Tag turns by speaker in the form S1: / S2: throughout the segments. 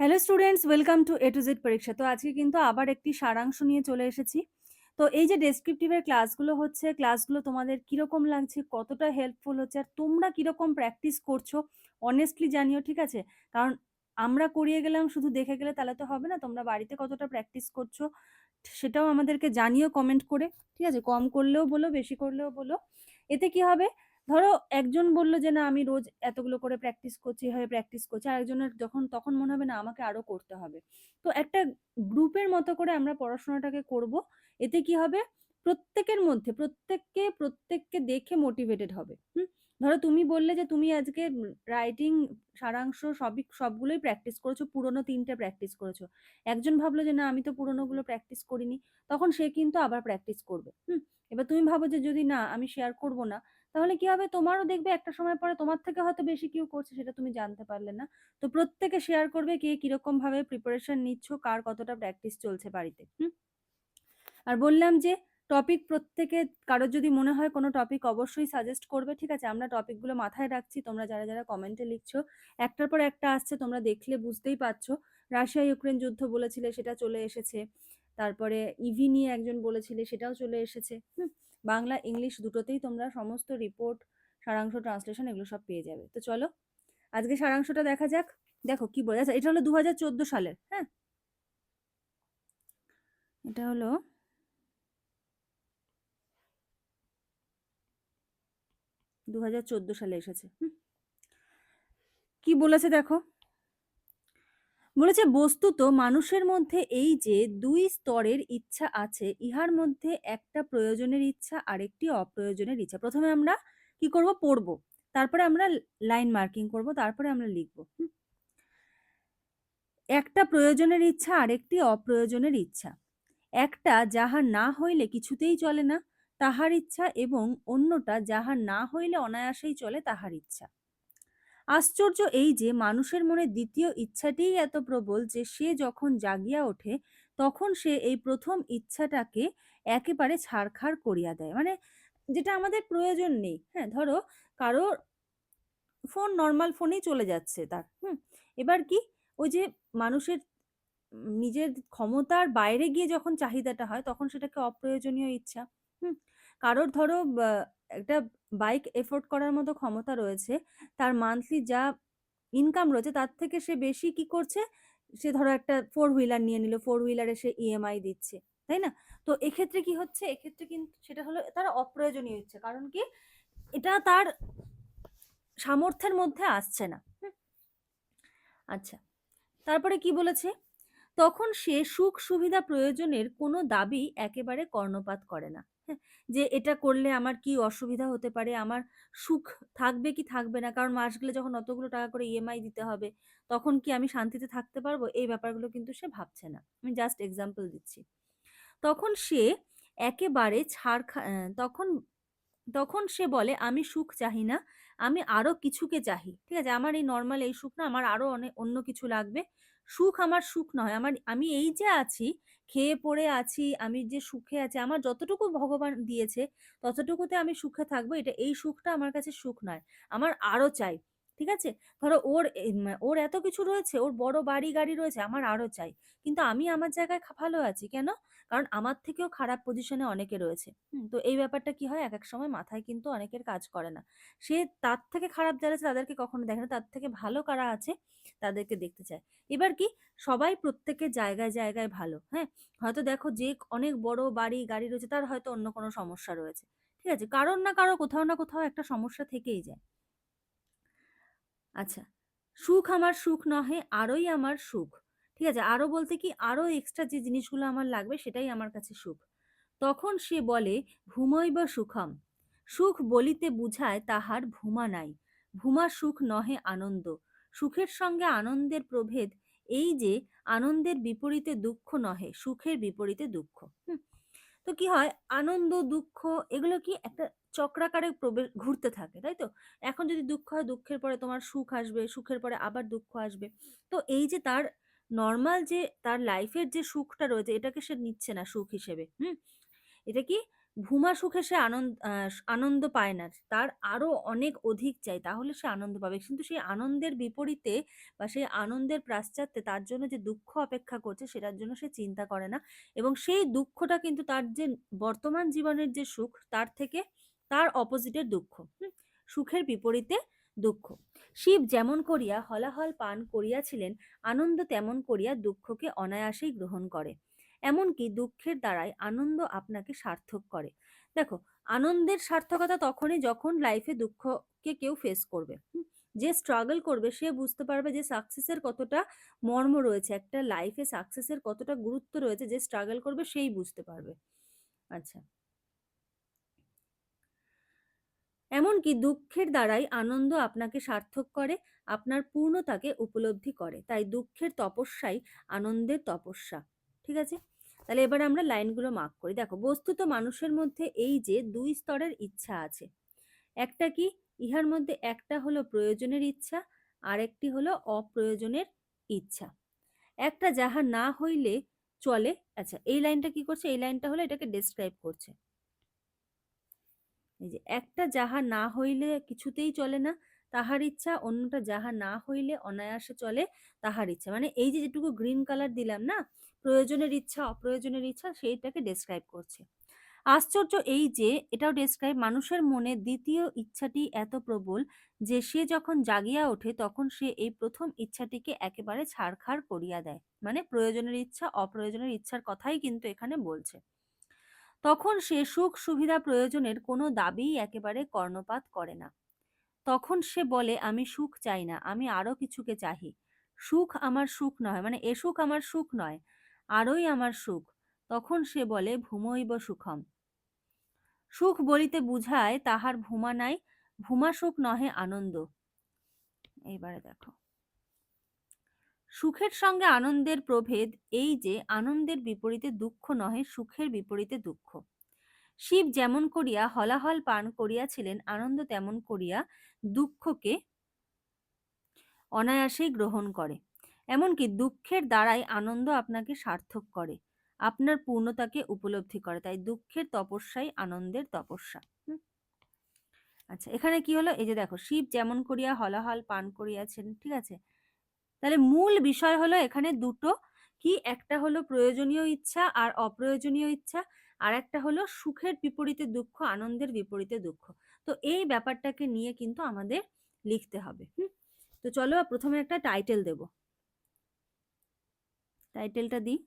S1: Hello students welcome to A to Z পরীক্ষা। তো আজকে কিন্তু আবার একটি সারাংশ নিয়ে চলে এসেছি। তো এই যে ডেসক্রিপটিভের ক্লাসগুলো হচ্ছে ক্লাসগুলো তোমাদের কীরকম লাগছে, কতটা হেল্পফুল হচ্ছে, আর তোমরা কীরকম প্র্যাকটিস করছ অনেস্টলি জানিও, ঠিক আছে? কারণ আমরা করিয়ে গেলাম, শুধু দেখে গেলে তাহলে তো হবে না, তোমরা বাড়িতে কতটা প্র্যাকটিস করছ, সেটাও আমাদেরকে জানিও কমেন্ট করে, ঠিক আছে? কম করলেও বলো, বেশি করলেও বলো। এতে কি হবে? ধরো একজন বলল যে, না, আমি রোজ এতগুলো করে প্র্যাকটিস করছি, এভাবে প্র্যাকটিস করছি। আর একজনের যখন, তখন মনে হবে, না, আমাকে আরও করতে হবে। তো একটা গ্রুপের মতো করে আমরা পড়াশোনাটাকে করব। এতে কি হবে? প্রত্যেকের মধ্যে, প্রত্যেককে প্রত্যেককে দেখে মোটিভেটেড হবে। হুম? ধরো তুমি বললে যে, তুমি আজকে রাইটিং সারাংশ সবই, সবগুলোই প্র্যাকটিস করেছ, পুরোনো তিনটে প্র্যাকটিস করেছ। একজন ভাবলো যে, না, আমি তো পুরোনোগুলো প্র্যাকটিস করিনি। তখন সে কিন্তু আবার প্র্যাকটিস করবে। হুম? এবার তুমি ভাবো যে, যদি না, আমি শেয়ার করব না তাহলে কি হবে? তোমারও দেখবে একটা সময় পরে তোমার থেকে হয়তো বেশি কেউ করছে সেটা তুমি জানতে পারলে না। তো প্রত্যেকে শেয়ার করবে কে কীরকম ভাবে প্রিপারেশন নিচ্ছ, কার কতটা প্র্যাকটিস চলছে বাড়িতে, হুম? আর বললাম যে টপিক প্রত্যেকে, কারোর যদি মনে হয় কোনো টপিক অবশ্যই সাজেস্ট করবে, ঠিক আছে? আমরা টপিকগুলো মাথায় রাখছি, তোমরা যারা যারা কমেন্টে লিখছো, একটার পর একটা আসছে, তোমরা দেখলে বুঝতেই পারছ। রাশিয়া ইউক্রেন যুদ্ধ বলেছিলে, সেটা চলে এসেছে। তারপরে ইভি নিয়ে একজন বলেছিলে, সেটাও চলে এসেছে, হুম? বাংলা, ইংলিশ দুটোতেই তোমরা সমস্ত রিপোর্ট সারাংশ ট্রান্সলেশন এগুলো সব পেয়ে যাবে। তো চলো, আজকে সারাংশটা দেখা যাক। দেখো কি বলে আচ্ছা এটা হলো দু হাজার চোদ্দ সালের হ্যাঁ? এটা হলো দু হাজার চোদ্দ সালে এসেছে কি বলেছে দেখো? বলেছে, বস্তুত মানুষের মধ্যে এই যে দুই স্তরের ইচ্ছা আছে, ইহার মধ্যে একটা প্রয়োজনের ইচ্ছা, আরেকটি অপ্রয়োজনের ইচ্ছা। প্রথমে আমরা কি করব? পড়ব। তারপরে আমরা লাইন মার্কিং করব, তারপরে আমরা লিখব। একটা প্রয়োজনের ইচ্ছা, আরেকটি অপ্রয়োজনের ইচ্ছা। একটা যাহা না হইলে কিছুতেই চলে না, তাহার ইচ্ছা এবং অন্যটা যাহা না হইলে অনায়াসেই চলে, তাহার ইচ্ছা। আশ্চর্য এই যে, মানুষের মনে দ্বিতীয় ইচ্ছাটিই এত প্রবল যে, সে যখন জাগিয়া ওঠে, তখন সে এই প্রথম ইচ্ছাটাকে একেবারে ছাড়খাড় করিয়া দেয়। মানে যেটা আমাদের প্রয়োজন নেই। হ্যাঁ ধরো কারও ফোন নর্মাল ফোনেই চলে যাচ্ছে তার, হুম? এবার কি? ওই যে মানুষের নিজের ক্ষমতার বাইরে গিয়ে যখন চাহিদাটা হয়, তখন সেটাকে অপ্রয়োজনীয় ইচ্ছা, হুম? কারোর ধরো একটা বাইক এফোর্ড করার মতো ক্ষমতা রয়েছে, তার মান্থলি যা ইনকাম রয়েছে তার থেকে সে বেশি কি করছে? সে ধরো একটা ফোর হুইলার নিয়ে নিল ফোর হুইলারে সে ইএমআই দিচ্ছে, তাই না? তো এক্ষেত্রে কি হচ্ছে? এক্ষেত্রে কিন্তু সেটা হলো তার অপ্রয়োজনীয় ইচ্ছে, কারণ কি? এটা তার সামর্থ্যের মধ্যে আসছে না আচ্ছা তারপরে কি বলেছে? তখন সে সুখ সুবিধা প্রয়োজনের কোনো দাবি একেবারে কর্ণপাত করে না। যে এটা করলে আমার কি অসুবিধা হতে পারে? আমার সুখ থাকবে কি থাকবে না? কারণ মাস গেলে যখন অতগুলো টাকা করে ইএমআই দিতে হবে, তখন কি আমি শান্তিতে থাকতে পারব? এই ব্যাপারগুলো কিন্তু সে ভাবছে না। আমি জাস্ট এক্সাম্পল দিচ্ছি। তখন সে একেবারে ছাড় তখন তখন সে বলে, আমি সুখ চাহি না, আমি আরও কিছুকে চাহি। ঠিক আছে? আমার এই নর্মাল এই সুখ না, আমার আরও অনেক অন্য কিছু লাগবে। সুখ আমার সুখ নয়। আমার, আমি এই যে আছি খেয়ে পড়ে আছি, আমি যে সুখে আছি, আমার যতটুকু ভগবান দিয়েছে, ততটুকুতে আমি সুখে থাকব, এটা, এই সুখটা আমার কাছে সুখ নয়, আমার আরও চাই, ঠিক আছে? ধরো ওর ওর এত কিছু রয়েছে, ওর বড় বাড়ি গাড়ি রয়েছে, আমার আরও চাই, কিন্তু আমি আমার জায়গায় ভালো আছি, কেন? কারণ আমার থেকেও খারাপ পজিশনে অনেকে রয়েছে। তো এই ব্যাপারটা কি হয়? এক এক সময় মাথায় কিন্তু অনেকের কাজ করে না। সে তার থেকে খারাপ যারা আছে, তাদেরকে কখনো দেখে না। তার থেকে ভালো কারা আছে, তাদেরকে দেখতে চায়। এবার কি? সবাই প্রত্যেকের জায়গায় জায়গায় ভালো হ্যাঁ? হয়তো দেখো যে অনেক বড় বাড়ি, গাড়ি রয়েছে, তার হয়তো অন্য কোনো সমস্যা রয়েছে। ঠিক আছে? কারোর না কারও কোথাও না কোথাও একটা সমস্যা থেকেই যায়। আচ্ছা সুখ আমার সুখ নহে, আরোই আমার সুখ। ঠিক আছে? আরও বলতে কি, আরও এক্সট্রা যে জিনিসগুলো আমার লাগবে সেটাই আমার কাছে সুখ। তখন সে বলে ভূমই বা সুখম? সুখ বলিতে বুঝায় তাহার ভূমা নাই। ভূমা সুখ নহে আনন্দ। সুখের সঙ্গে আনন্দের প্রভেদ এই যে, আনন্দের বিপরীতে দুঃখ নহে, সুখের বিপরীতে দুঃখ। তো কি হয়? আনন্দ, দুঃখ এগুলো কি একটা চক্রাকারে প্রবেশ ঘুরতে থাকে, তাই তো? এখন যদি দুঃখ হয়, দুঃখের পরে তোমার সুখ আসবে, সুখের পরে আবার দুঃখ আসবে। তো এই যে তার নর্মাল যে তার লাইফের যে সুখটা রয়েছে, এটাকে সে নিচ্ছে না সুখ হিসেবে, হুম? এটা কি ভূমা সুখে সে আনন্দ আনন্দ পায় না, তার আরও অনেক অধিক চাই, তাহলে সে আনন্দ পাবে। কিন্তু সেই আনন্দের বিপরীতে বা সেই আনন্দের পাশ্চাত্যে তার জন্য যে দুঃখ অপেক্ষা করছে, সেটার জন্য সে চিন্তা করে না। এবং সেই দুঃখটা কিন্তু তার যে বর্তমান জীবনের যে সুখ, তার থেকে তার অপোজিটের দুঃখ সুখের বিপরীতে দুঃখ। শিব যেমন করিয়া হলাহল পান করিয়াছিলেন, আনন্দ তেমন করিয়া দুঃখকে অনায়াসেই গ্রহণ করে। এমনকি দুঃখের দ্বারাই আনন্দ আপনাকে সার্থক করে। দেখো, আনন্দের সার্থকতা তখনই যখন লাইফে দুঃখকে কেউ ফেস করবে। যে স্ট্রাগল করবে, সে বুঝতে পারবে যে সাকসেসের কতটা মর্ম রয়েছে, একটা লাইফে সাকসেসের কতটা গুরুত্ব রয়েছে, যে স্ট্রাগল করবে, সেই বুঝতে পারবে। আচ্ছা। এমনকি দুঃখের দ্বারাই আনন্দ আপনাকে সার্থক করে, আপনার পূর্ণতাকে উপলব্ধি করে। তাই দুঃখের তপস্যাই আনন্দের তপস্যা। ঠিক আছে? তাহলে এবার আমরা লাইনগুলো মার্ক করি। দেখো, বস্তুত মানুষের মধ্যে এই যে দুই স্তরের ইচ্ছা আছে। একটা কি? ইহার মধ্যে একটা হলো প্রয়োজনের ইচ্ছা আর একটি হলো অপ্রয়োজনের ইচ্ছা। একটা যাহা না হইলে চলে আচ্ছা এই লাইনটা কি করছে? এই লাইনটা হলো এটাকে ডেসক্রাইব করছে। এই যে একটা যাহা না হইলে কিছুতেই চলে না, তাহার ইচ্ছা অন্যটা যাহা না হইলে অনায়াসে চলে তাহার ইচ্ছা। মানে এই যে যেটুকু গ্রিন কালার দিলাম না, প্রয়োজনের ইচ্ছা, অপ্রয়োজনের ইচ্ছা সেইটাকে ডেসক্রাইব করছে। আশ্চর্য এই যে এটাও ডেসক্রাইব মানুষের মনে দ্বিতীয় ইচ্ছাটি এত প্রবল যে সে যখন জাগিয়া ওঠে তখন সে এই প্রথম ইচ্ছাটিকে একেবারে ছাড়খাড় করিয়া দেয়। মানে প্রয়োজনের ইচ্ছা, অপ্রয়োজনের ইচ্ছার কথাই কিন্তু এখানে বলছে। তখন সে সুখ সুবিধা প্রয়োজনের কোনো দাবিই একেবারে কর্ণপাত করে না। তখন সে বলে, আমি সুখ চাই না, আমি আরও কিছুকে চাহি। সুখ আমার সুখ নয় মানে এ সুখ আমার সুখ নয়, আরোই আমার সুখ। তখন সে বলে, ভূমৈব সুখম। সুখ বলিতে বুঝায়, তাহার ভূমা নাই, ভূমা সুখ নহে আনন্দ। এইবারে দেখো। সুখের সঙ্গে আনন্দের প্রভেদ এই যে, আনন্দের বিপরীতে দুঃখ নহে, সুখের বিপরীতে দুঃখ। শিব যেমন করিয়া হলাহল পান করিয়াছিলেন, আনন্দ তেমন করিয়া দুঃখকে অনায়াসেই গ্রহণ করে। এমনকি দুঃখের দ্বারাই আনন্দ আপনাকে সার্থক করে, আপনার পূর্ণতাকে উপলব্ধি করে। তাই দুঃখের তপস্যাই আনন্দের তপস্যা। আচ্ছা এখানে কি হলো? এই যে দেখো, শিব যেমন করিয়া হলাহল পান করিয়াছেন, ঠিক আছে? তাহলে মূল বিষয় হলো এখানে দুটো, কি একটা হলো প্রয়োজনীয় ইচ্ছা আর অপ্রয়োজনীয় ইচ্ছা, আর একটা হলো সুখের বিপরীতে দুঃখ, আনন্দের বিপরীতে দুঃখ। তো এই ব্যাপারটাকে নিয়ে কিন্তু আমাদের লিখতে হবে, হুম? তো চলো প্রথমে একটা টাইটেল দেব। টাইটেলটা দিই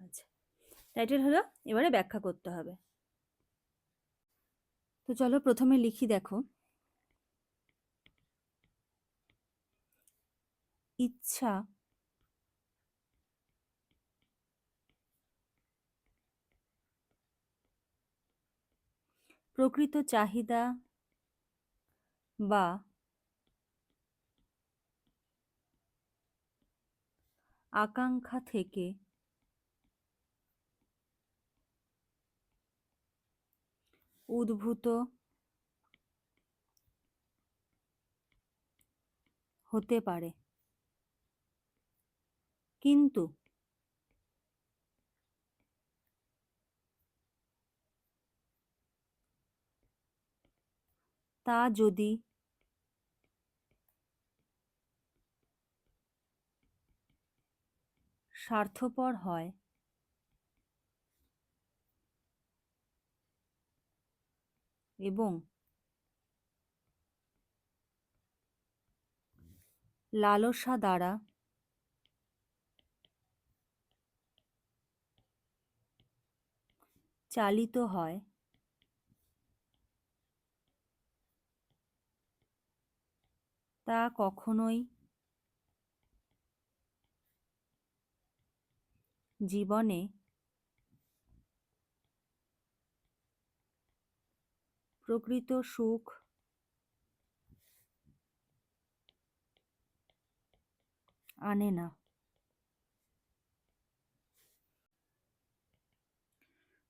S1: আচ্ছা টাইটেল হলো, এবারে ব্যাখ্যা করতে হবে। তো চলো প্রথমে লিখি, দেখো। ইচ্ছা প্রকৃত চাহিদা বা আকাঙ্ক্ষা থেকে উদ্ভূত হতে পারে। কিন্তু তা যদি স্বার্থপর হয় এবং লালসা দ্বারা চালিত হয়। তা কখনোই জীবনে প্রকৃত সুখ। আনে না।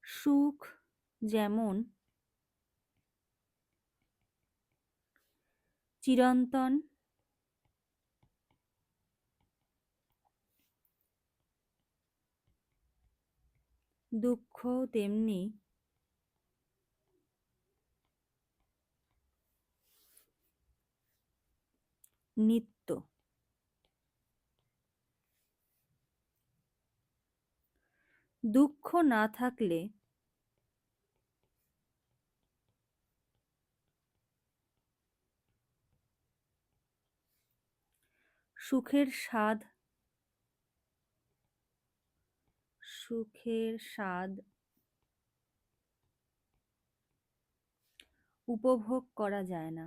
S1: সুখ যেমন চিরন্তন দুঃখ তেমনি নিত্য। দুঃখ না থাকলে সুখের স্বাদ সুখের স্বাদ উপভোগ করা যায় না।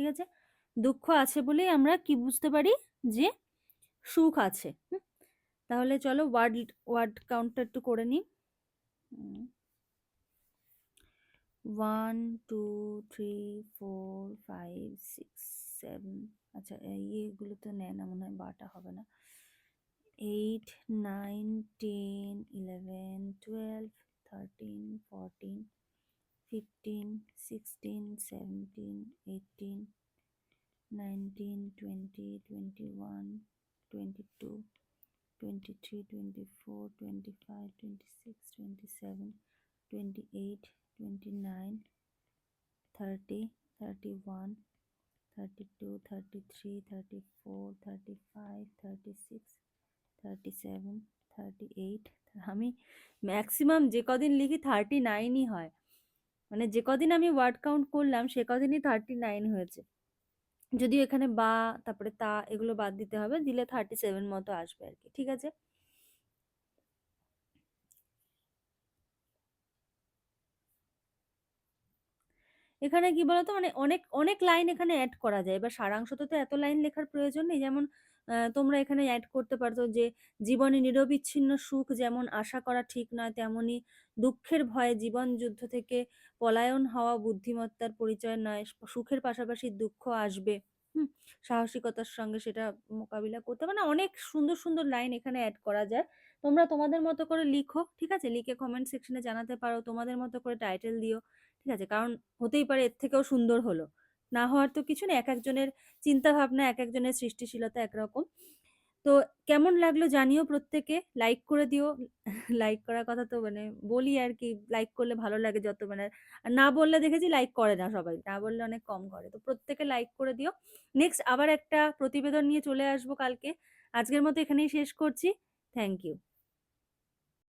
S1: ঠিক আছে? দুঃখ আছে বলেই আমরা কি বুঝতে পারি? যে সুখ আছে? তাহলে চলো ওয়ার্ড ওয়ার্ড কাউন্টটা একটু করে নিই। One two three four five six seven আচ্ছা ইয়েগুলো তো নেয় না, মনে হয় বাটা হবে না। Eight nine ten eleven twelve thirteen fourteen fifteen sixteen seventeen eighteen nineteen twenty twenty one twenty two twenty three twenty four twenty five twenty six twenty seven twenty eight twenty nine thirty thirty one thirty two thirty three thirty four thirty five thirty six thirty seven thirty eight আমি maximum যে কদিন লিখি thirty নাইনই হয়। মানে যে কদিন আমি word count করলাম, সে কদিনই থার্টি নাইন হয়েছে। যদিও এখানে বা, তারপরে তা এগুলো বাদ দিতে হবে, দিলে থার্টি সেভেন মতো আসবে আর কি, ঠিক আছে? এখানে কি বলতো? মানে অনেক অনেক লাইন এখানে অ্যাড করা যায়। এবার সারাংশ তো এত লাইন লেখার প্রয়োজন নেই। যেমন তোমরা এখানে অ্যাড করতে পারতো যে, জীবনে নিরবিচ্ছিন্ন সুখ যেমন আশা করা ঠিক নয়, তেমনি দুঃখের ভয়ে জীবন যুদ্ধ থেকে পলায়ন হওয়া বুদ্ধিমত্তার পরিচয় নয় সুখের পাশাপাশি দুঃখ আসবে। হুম, সাহসিকতার সঙ্গে সেটা মোকাবিলা করতে মানে অনেক সুন্দর সুন্দর লাইন এখানে অ্যাড করা যায়। তোমরা তোমাদের মতো করে লিখো, ঠিক আছে? লিখে কমেন্ট সেকশনে জানাতে পারো, তোমাদের মতো করে টাইটেল দিও, ঠিক আছে? কারণ হতেই পারে এর থেকেও সুন্দর হলো। না হওয়ার তো কিছু নেই এক একজনের চিন্তা ভাবনা এক একজনের সৃষ্টিশীলতা একরকম। তো কেমন লাগল জানিও প্রত্যেকে লাইক করে দিও। লাইক করার কথা তো মানে বলি আর কি লাইক করলে ভালো লাগে যত মানে না বললে দেখেছি লাইক করে না সবাই, না বললে অনেক কম করে। তো প্রত্যেকে লাইক করে দিও। নেক্সট আবার একটা প্রতিবেদন নিয়ে চলে আসব কালকে। আজকের মতো এখানেই শেষ করছি। Thank you